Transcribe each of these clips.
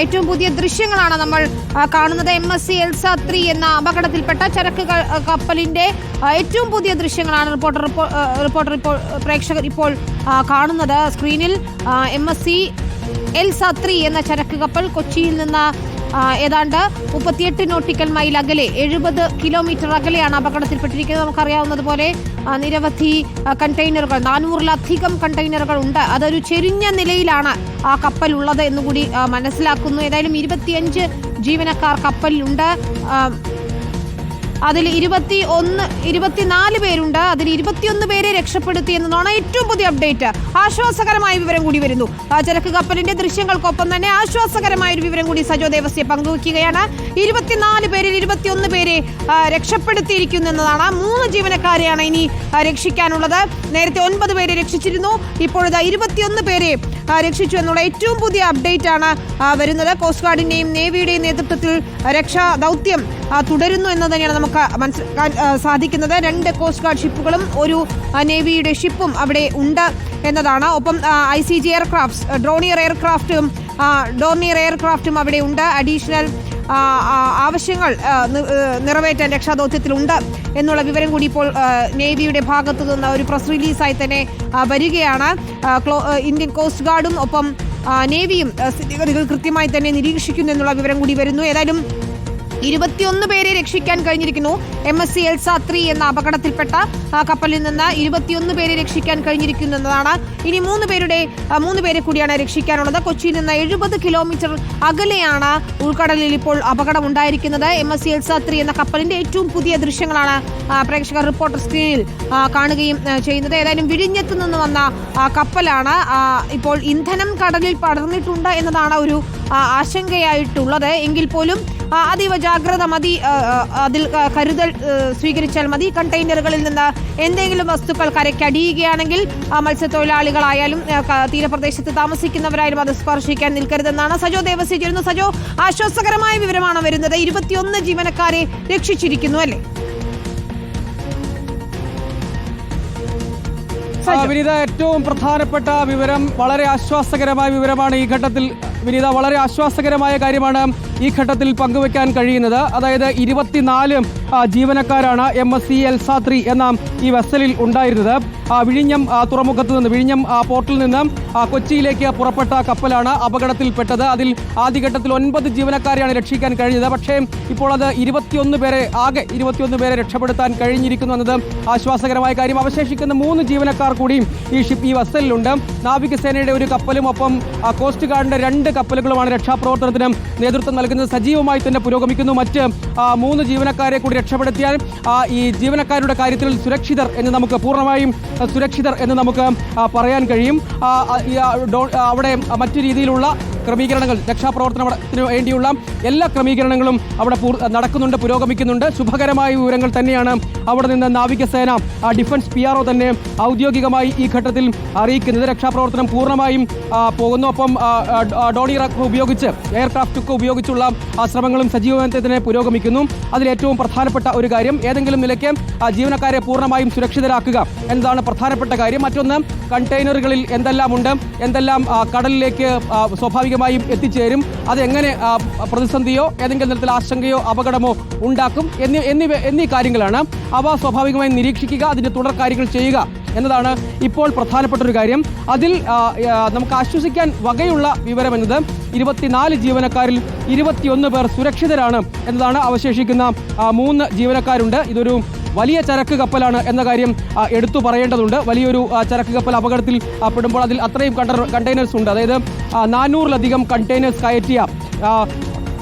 ഏറ്റവും പുതിയ ദൃശ്യങ്ങളാണ് നമ്മൾ കാണുന്നത്. M S C Elsa three എന്ന അപകടത്തിൽപ്പെട്ട ചരക്ക് കപ്പലിന്റെ ഏറ്റവും പുതിയ ദൃശ്യങ്ങളാണ് റിപ്പോർട്ടർ റിപ്പോർട്ടർ ഇപ്പോൾ പ്രേക്ഷകർ ഇപ്പോൾ കാണുന്നത്. സ്ക്രീനിൽ M S C Elsa three എന്ന ചരക്ക് കപ്പൽ കൊച്ചിയിൽ നിന്ന് ഏതാണ്ട് മുപ്പത്തിയെട്ട് നോട്ടിക്കൽ മൈൽ അകലെ എഴുപത് കിലോമീറ്റർ അകലെയാണ് അപകടത്തിൽപ്പെട്ടിരിക്കുന്നത്. നമുക്കറിയാവുന്നതുപോലെ നിരവധി കണ്ടെയ്നറുകൾ നാനൂറിലധികം കണ്ടെയ്നറുകൾ ഉണ്ട്. അതൊരു ചെരിഞ്ഞ നിലയിലാണ് ആ കപ്പൽ ഉള്ളത് എന്നുകൂടി മനസ്സിലാക്കുന്നു. ഏതായാലും ഇരുപത്തിയഞ്ച് ജീവനക്കാർ കപ്പലിലുണ്ട്. അതിൽ ഇരുപത്തി ഒന്ന് ഇരുപത്തിനാല് പേരുണ്ട്. അതിൽ ഇരുപത്തിയൊന്ന് പേരെ രക്ഷപ്പെടുത്തി എന്നതാണ് ഏറ്റവും പുതിയ അപ്ഡേറ്റ്. ആശ്വാസകരമായ വിവരം കൂടി വരുന്നു. ചരക്ക് കപ്പലിന്റെ ദൃശ്യങ്ങൾക്കൊപ്പം തന്നെ ആശ്വാസകരമായ ഒരു വിവരം കൂടി സജോ ദേവസ്യ പങ്കുവയ്ക്കുകയാണ്. ഇരുപത്തിനാല് പേരിൽ ഇരുപത്തിയൊന്ന് പേരെ രക്ഷപ്പെടുത്തിയിരിക്കുന്നു എന്നതാണ് മൂന്ന് ജീവനക്കാരെയാണ് ഇനി രക്ഷിക്കാനുള്ളത്. നേരത്തെ ഒൻപത് പേരെ രക്ഷിച്ചിരുന്നു. ഇപ്പോഴത്തെ ഇരുപത്തിയൊന്ന് പേരെ രക്ഷിച്ചു എന്നുള്ള ഏറ്റവും പുതിയ അപ്ഡേറ്റ് ആണ് വരുന്നത്. കോസ്റ്റ് ഗാർഡിന്റെയും നേവിയുടെയും നേതൃത്വത്തിൽ രക്ഷാ ദൗത്യം തുടരുന്നു എന്ന് തന്നെയാണ് നമുക്ക് മനസ്സിലാക്കാൻ സാധിക്കുന്നത്. രണ്ട് കോസ്റ്റ് ഗാർഡ് ഷിപ്പുകളും ഒരു നേവിയുടെ ഷിപ്പും അവിടെ ഉണ്ട് എന്നതാണ്. ഒപ്പം I C G aircraft Dornier എയർക്രാഫ്റ്റും Dornier എയർക്രാഫ്റ്റും അവിടെ ഉണ്ട്. അഡീഷണൽ ആവശ്യങ്ങൾ നിറവേറ്റാൻ രക്ഷാദൗത്യത്തിലുണ്ട് എന്നുള്ള വിവരം കൂടി ഇപ്പോൾ നേവിയുടെ ഭാഗത്തു നിന്ന് ഒരു പ്രസ് റിലീസായി തന്നെ വരികയാണ്. ഇന്ത്യൻ കോസ്റ്റ് ഗാർഡും ഒപ്പം നേവിയും സ്ഥിതിഗതികൾ കൃത്യമായി തന്നെ നിരീക്ഷിക്കുന്നു എന്നുള്ള വിവരം കൂടി വരുന്നു. ഏതായാലും ഇരുപത്തിയൊന്ന് പേരെ രക്ഷിക്കാൻ കഴിഞ്ഞിരിക്കുന്നു. M S C Elsa three എന്ന അപകടത്തിൽപ്പെട്ട കപ്പലിൽ നിന്ന് ഇരുപത്തിയൊന്ന് പേരെ രക്ഷിക്കാൻ കഴിഞ്ഞിരിക്കുന്നു എന്നതാണ് ഇനി മൂന്ന് പേരുടെ മൂന്ന് പേരെ കൂടിയാണ് രക്ഷിക്കാനുള്ളത്. കൊച്ചിയിൽ നിന്ന് എഴുപത് കിലോമീറ്റർ അകലെയാണ് ഉൾക്കടലിൽ ഇപ്പോൾ അപകടം ഉണ്ടായിരിക്കുന്നത്. M S C Elsa three എന്ന കപ്പലിന്റെ ഏറ്റവും പുതിയ ദൃശ്യങ്ങളാണ് പ്രേക്ഷകർ റിപ്പോർട്ടർ സ്ക്രീനിൽ കാണുകയും ചെയ്യുന്നത്. ഏതായാലും വിഴിഞ്ഞത്ത് നിന്ന് വന്ന കപ്പലാണ് ഇപ്പോൾ ഇന്ധനം കടലിൽ പടർന്നിട്ടുണ്ട് എന്നതാണ് ഒരു ആശങ്കയായിട്ടുള്ളത്. എങ്കിൽ പോലും അതീവ ജാഗ്രത മതി അതിൽ കരുതൽ സ്വീകരിച്ചാൽ മതി. കണ്ടെയ്നറുകളിൽ നിന്ന് എന്തെങ്കിലും വസ്തുക്കൾ കരയ്ക്കടിയുകയാണെങ്കിൽ മത്സ്യത്തൊഴിലാളികളായാലും തീരപ്രദേശത്ത് താമസിക്കുന്നവരായാലും അത് സ്പർശിക്കാൻ നിൽക്കരുതെന്നാണ് സജോ ദേവസ്യ ചേരുന്നു സജോ ആശ്വാസകരമായ വിവരമാണ് വരുന്നത്. ഇരുപത്തിയൊന്ന് ജീവനക്കാരെ രക്ഷിച്ചിരിക്കുന്നു അല്ലേ? വിനീത ഏറ്റവും പ്രധാനപ്പെട്ട വിവരം വളരെ ആശ്വാസകരമായ വിവരമാണ് ഈ ഘട്ടത്തിൽ. വിനീത വളരെ ആശ്വാസകരമായ കാര്യമാണ്. ഈ ഘട്ടത്തിൽ പങ്കുവെക്കാൻ കഴിയുന്നത് അതായത് ഇരുപത്തിനാല് ജീവനക്കാരാണ് M S C Elsa three എന്ന ഈ വെസലിൽ ഉണ്ടായിരുന്നത്. വിഴിഞ്ഞം തുറമുഖത്ത് നിന്ന് വിഴിഞ്ഞം പോർട്ടിൽ നിന്ന് കൊച്ചിയിലേക്ക് പുറപ്പെട്ട കപ്പലാണ് അപകടത്തിൽപ്പെട്ടത്. അതിൽ ആദ്യഘട്ടത്തിൽ ഒൻപത് ജീവനക്കാരെയാണ് രക്ഷിക്കാൻ കഴിഞ്ഞത്. പക്ഷേ ഇപ്പോൾ അത് ഇരുപത്തിയൊന്ന് പേരെ ആകെ ഇരുപത്തിയൊന്ന് പേരെ രക്ഷപ്പെടുത്താൻ കഴിഞ്ഞിരിക്കുന്നു എന്നത് ആശ്വാസകരമായ കാര്യം. അവശേഷിക്കുന്ന മൂന്ന് ജീവനക്കാർ കൂടിയും ഈ ഷിപ്പ് ഈ വസ്സലിലുണ്ട് നാവികസേനയുടെ ഒരു കപ്പലും ഒപ്പം കോസ്റ്റ് ഗാർഡിന്റെ രണ്ട് കപ്പലുകളുമാണ് രക്ഷാപ്രവർത്തനത്തിന് നേതൃത്വം നൽകുന്നത് സജീവമായി തന്നെ പുരോഗമിക്കുന്നു. മറ്റ് മൂന്ന് ജീവനക്കാരെ കൂടി രക്ഷപ്പെടുത്തിയാൽ ഈ ജീവനക്കാരുടെ കാര്യത്തിൽ സുരക്ഷിതർ എന്ന് നമുക്ക് പൂർണമായും സുരക്ഷിതർ എന്ന് നമുക്ക് പറയാൻ കഴിയും. അവിടെ മറ്റു രീതിയിലുള്ള ക്രമീകരണങ്ങൾ രക്ഷാപ്രവർത്തനത്തിന് വേണ്ടിയുള്ള എല്ലാ ക്രമീകരണങ്ങളും അവിടെ നടക്കുന്നുണ്ട് പുരോഗമിക്കുന്നുണ്ട്. ശുഭകരമായ വിവരങ്ങൾ തന്നെയാണ് അവിടെ നിന്ന് നാവികസേന ഡിഫൻസ് പി ആർ തന്നെ ഔദ്യോഗികമായി ഈ ഘട്ടത്തിൽ അറിയിക്കുന്നത്. രക്ഷാപ്രവർത്തനം പൂർണമായും പോകുന്നു. ഒപ്പം ഡോണി ഒക്കെ ഉപയോഗിച്ച് എയർക്രാഫ്റ്റ് ഒക്കെ ഉപയോഗിച്ചുള്ള ശ്രമങ്ങളും സജീവത്തിനെ പുരോഗമിക്കുന്നു. അതിലേറ്റവും പ്രധാനപ്പെട്ട ഒരു കാര്യം ഏതെങ്കിലും നിലയ്ക്ക് ജീവനക്കാരെ പൂർണമായും സുരക്ഷിതരാക്കുക എന്നതാണ് പ്രധാനപ്പെട്ട കാര്യം. മറ്റൊന്ന് കണ്ടെയ്നറുകളിൽ എന്തെല്ലാം ഉണ്ട് എന്തെല്ലാം കടലിലേക്ക് ആ, സ്വാഭാവികമായും എത്തിച്ചേരും. അതെങ്ങനെ പ്രതിസന്ധിയോ ഏതെങ്കിലും തരത്തിൽ ആശങ്കയോ അപകടമോ ഉണ്ടാക്കും? എന്നീ എന്നിവ എന്നീ കാര്യങ്ങളാണ് അവ സ്വാഭാവികമായും നിരീക്ഷിക്കുക അതിന്റെ തുടർ കാര്യങ്ങൾ ചെയ്യുക. എന്നതാണ് ഇപ്പോൾ പ്രധാനപ്പെട്ട ഒരു കാര്യം. അതിൽ നമുക്ക് ആശ്വസിക്കാൻ വകയുള്ള വിവരം എന്നത് ഇരുപത്തിനാല് ജീവനക്കാരിൽ ഇരുപത്തിയൊന്ന് പേർ സുരക്ഷിതരാണ് എന്നതാണ് അവശേഷിക്കുന്ന മൂന്ന് ജീവനക്കാരുണ്ട്. ഇതൊരു വലിയ ചരക്ക് കപ്പലാണ് എന്ന കാര്യം എടുത്തു പറയേണ്ടതുണ്ട്. വലിയൊരു ചരക്ക് കപ്പൽ അപകടത്തിൽ പെടുമ്പോൾ അതിൽ അത്രയും കണ്ടെയ്നേഴ്സ് ഉണ്ട്. അതായത് നാനൂറിലധികം കണ്ടെയ്നേഴ്സ് കയറ്റിയ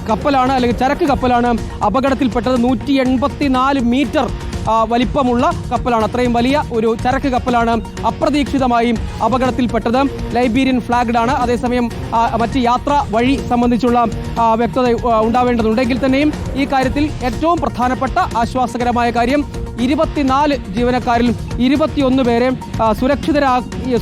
കപ്പലാണ് അല്ലെങ്കിൽ ചരക്ക് കപ്പലാണ് അപകടത്തിൽപ്പെട്ടത് നൂറ്റി എൺപത്തിനാല് മീറ്റർ വലിപ്പമുള്ള കപ്പലാണ്. അത്രയും വലിയ ഒരു ചരക്ക് കപ്പലാണ് അപ്രതീക്ഷിതമായി അപകടത്തിൽപ്പെട്ടത്. ലൈബീരിയൻ ഫ്ലാഗ്ഡ് ആണ് അതേസമയം മറ്റ് യാത്രാ വഴി സംബന്ധിച്ചുള്ള വ്യക്തത ഉണ്ടാവേണ്ടതുണ്ടെങ്കിൽ തന്നെയും ഈ കാര്യത്തിൽ ഏറ്റവും പ്രധാനപ്പെട്ട ആശ്വാസകരമായ കാര്യം ഇരുപത്തിനാല് ജീവനക്കാരിൽ ഇരുപത്തിയൊന്ന് പേരെ സുരക്ഷിതരാ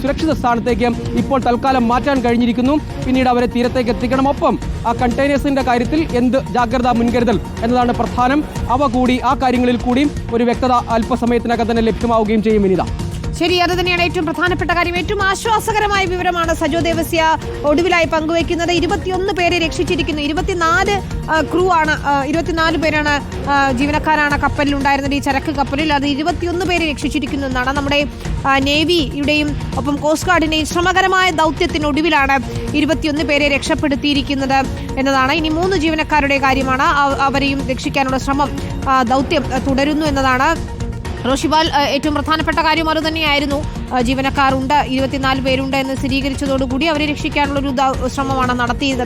സുരക്ഷിത സ്ഥാനത്തേക്ക് ഇപ്പോൾ തൽക്കാലം മാറ്റാൻ കഴിഞ്ഞിരിക്കുന്നു. പിന്നീട് അവരെ തീരത്തേക്ക് എത്തിക്കണം. ഒപ്പം ആ കണ്ടെയ്നേഴ്സിന്റെ കാര്യത്തിൽ എന്ത് ജാഗ്രതാ മുൻകരുതൽ എന്നതാണ് പ്രധാനം. അവ കൂടി ആ കാര്യങ്ങളിൽ കൂടി ഒരു വ്യക്തത അല്പസമയത്തിനകം തന്നെ ലഭ്യമാവുകയും ചെയ്യും വിനിത ശരി അത് തന്നെയാണ് ഏറ്റവും പ്രധാനപ്പെട്ട കാര്യം. ഏറ്റവും ആശ്വാസകരമായ വിവരമാണ് സജോ ദേവസ്യ ഒടുവിലായി പങ്കുവയ്ക്കുന്നത്. ഇരുപത്തിയൊന്ന് പേരെ രക്ഷിച്ചിരിക്കുന്നു. ഇരുപത്തിനാല് ക്രൂ ആണ് ഇരുപത്തിനാല് പേരാണ് ജീവനക്കാരാണ് കപ്പലിൽ ഉണ്ടായിരുന്നത്. ഈ ചരക്ക് കപ്പലിൽ അത് ഇരുപത്തിയൊന്ന് പേരെ രക്ഷിച്ചിരിക്കുന്നു എന്നാണ് നമ്മുടെ നേവിയുടെയും ഒപ്പം കോസ്റ്റ് ഗാർഡിന്റെയും ശ്രമകരമായ ദൗത്യത്തിനൊടുവിലാണ് ഇരുപത്തിയൊന്ന് പേരെ രക്ഷപ്പെടുത്തിയിരിക്കുന്നത് എന്നതാണ്. ഇനി മൂന്ന് ജീവനക്കാരുടെ കാര്യമാണ് അവരെയും രക്ഷിക്കാനുള്ള ശ്രമം ദൗത്യം തുടരുന്നു എന്നതാണ് റോഷിബാൽ ഏറ്റവും പ്രധാനപ്പെട്ട കാര്യം അത് തന്നെയായിരുന്നു. ജീവനക്കാരുണ്ട് ഇരുപത്തിനാല് പേരുണ്ട് എന്ന് സ്ഥിരീകരിച്ചതോടുകൂടി അവരെ രക്ഷിക്കാനുള്ള ഒരു ശ്രമമാണ് നടത്തിയത്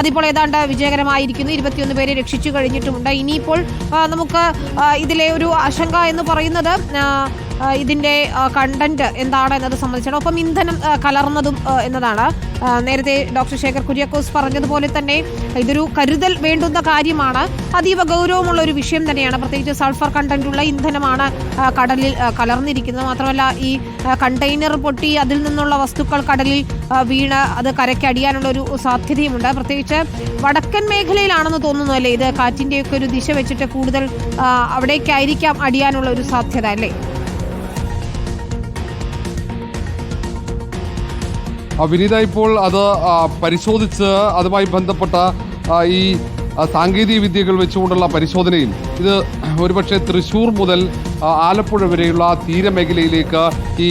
അതിപ്പോൾ ഏതാണ്ട് വിജയകരമായിരിക്കുന്നു. ഇരുപത്തിയൊന്ന് പേരെ രക്ഷിച്ചു കഴിഞ്ഞിട്ടുമുണ്ട്. ഇനിയിപ്പോൾ നമുക്ക് ഇതിലെ ഒരു ആശങ്ക എന്ന് പറയുന്നത് ഇതിന്റെ കണ്ടന്റ് എന്താണ് എന്നത് സംബന്ധിച്ചാണ്. ഒപ്പം ഇന്ധനം കലർന്നതും എന്നതാണ്. നേരത്തെ ഡോക്ടർ ശേഖർ കുര്യാക്കോസ് പറഞ്ഞതുപോലെ തന്നെ ഇതൊരു കരുതൽ വേണ്ടുന്ന കാര്യമാണ്. അതീവ ഗൗരവമുള്ള ഒരു വിഷയം തന്നെയാണ്. പ്രത്യേകിച്ച് സൾഫർ കണ്ടന്റുള്ള ഇന്ധനമാണ് കടലിൽ കലർന്നിരിക്കുന്നത്. മാത്രമല്ല ഈ കണ്ടെയ്നർ പൊട്ടി അതിൽ നിന്നുള്ള വസ്തുക്കൾ കടലിൽ വീണ് അത് കരയ്ക്കടിയാനുള്ള ഒരു സാധ്യതയുമുണ്ട്. പ്രത്യേകിച്ച് വടക്കൻ മേഖലയിലാണെന്ന് തോന്നുന്നു അല്ലേ? ഇത് കാറ്റിന്റെയൊക്കെ ഒരു ദിശ വെച്ചിട്ട് കൂടുതൽ അവിടേക്കായിരിക്കാം അടിയാനുള്ള ഒരു സാധ്യത അല്ലേ? വിനീത ഇപ്പോൾ അത് പരിശോധിച്ച് അതുമായി ബന്ധപ്പെട്ട ഈ സാങ്കേതിക വിദ്യകൾ വെച്ചുകൊണ്ടുള്ള പരിശോധനയിൽ ഇത് ഒരുപക്ഷെ തൃശൂർ മുതൽ ആലപ്പുഴ വരെയുള്ള തീരമേഖലയിലേക്ക് ഈ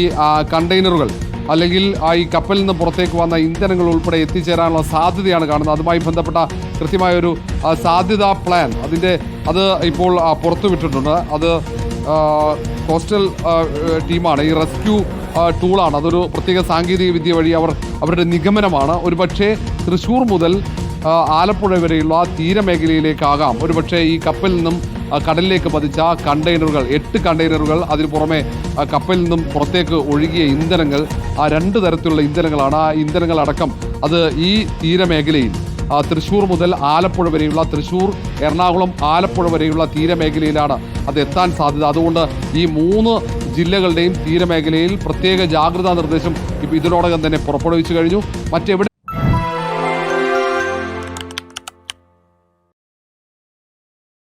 കണ്ടെയ്നറുകൾ അല്ലെങ്കിൽ ഈ കപ്പലിൽ നിന്ന് പുറത്തേക്ക് വന്ന ഇന്ധനങ്ങൾ ഉൾപ്പെടെ എത്തിച്ചേരാനുള്ള സാധ്യതയാണ് കാണുന്നത്. അതുമായി ബന്ധപ്പെട്ട കൃത്യമായ ഒരു ആ, സാധ്യതാ പ്ലാൻ അതിന്റെ അത് ഇപ്പോൾ പുറത്തുവിട്ടിട്ടുണ്ട്. അത് കോസ്റ്റൽ ടീമാണ്. ഈ റെസ്ക്യൂ ടൂളാണ് അതൊരു പ്രത്യേക സാങ്കേതിക വിദ്യ വഴി അവർ അവരുടെ നിഗമനമാണ്. ഒരുപക്ഷെ തൃശ്ശൂർ മുതൽ ആലപ്പുഴ വരെയുള്ള തീരമേഖലയിലേക്കാകാം. ഒരുപക്ഷെ ഈ കപ്പലിൽ നിന്നും കടലിലേക്ക് പതിച്ച കണ്ടെയ്നറുകൾ എട്ട് കണ്ടെയ്നറുകൾ അതിനു പുറമെ കപ്പലിൽ നിന്നും പുറത്തേക്ക് ഒഴുകിയ ഇന്ധനങ്ങൾ ആ രണ്ട് തരത്തിലുള്ള ഇന്ധനങ്ങളാണ്. ആ ഇന്ധനങ്ങളടക്കം അത് ഈ തീരമേഖലയിൽ തൃശ്ശൂർ മുതൽ ആലപ്പുഴ വരെയുള്ള തൃശ്ശൂർ എറണാകുളം ആലപ്പുഴ വരെയുള്ള തീരമേഖലയിലാണ് അത് എത്താൻ സാധ്യത. അതുകൊണ്ട് ഈ മൂന്ന് ജില്ലകളുടെയും തീരമേഖലയിൽ പ്രത്യേക ജാഗ്രതാ നിർദ്ദേശം ഇതിനോടകം തന്നെ പുറപ്പെടുവിച്ചു കഴിഞ്ഞു. മറ്റെവിടെ